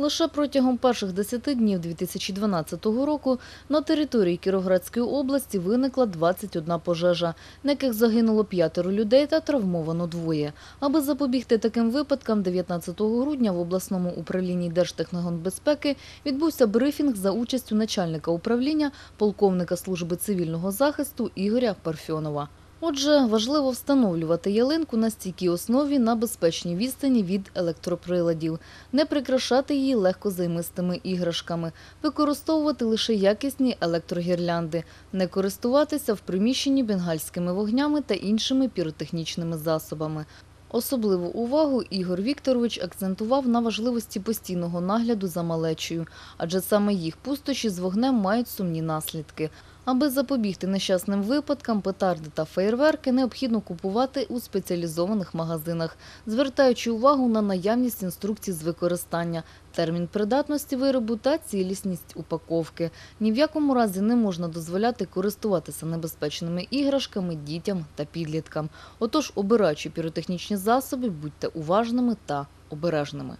Лише протягом перших 10 днів 2012 року на території Кіровоградської області виникла 21 пожежа, на яких загинуло п'ятеро людей та травмовано двоє. Аби запобігти таким випадкам, 19 грудня в обласному управлінні Держтехногонбезпеки відбувся брифінг за участю начальника управління полковника служби цивільного захисту Ігоря Парфьонова. Отже, важливо встановлювати ялинку на стійкій основі на безпечній відстані від електроприладів, не прикрашати її легкозаймистими іграшками, використовувати лише якісні електрогірлянди, не користуватися в приміщенні бенгальськими вогнями та іншими піротехнічними засобами. Особливу увагу Ігор Вікторович акцентував на важливості постійного нагляду за малечею, адже саме їх пустощі з вогнем мають сумні наслідки. Аби запобігти нещасним випадкам, петарди та феєрверки необхідно купувати у спеціалізованих магазинах, звертаючи увагу на наявність інструкцій з використання, термін придатності виробу та цілісність упаковки. Ні в якому разі не можна дозволяти користуватися небезпечними іграшками дітям та підліткам. Отож, обираючи піротехнічні засоби, будьте уважними та обережними.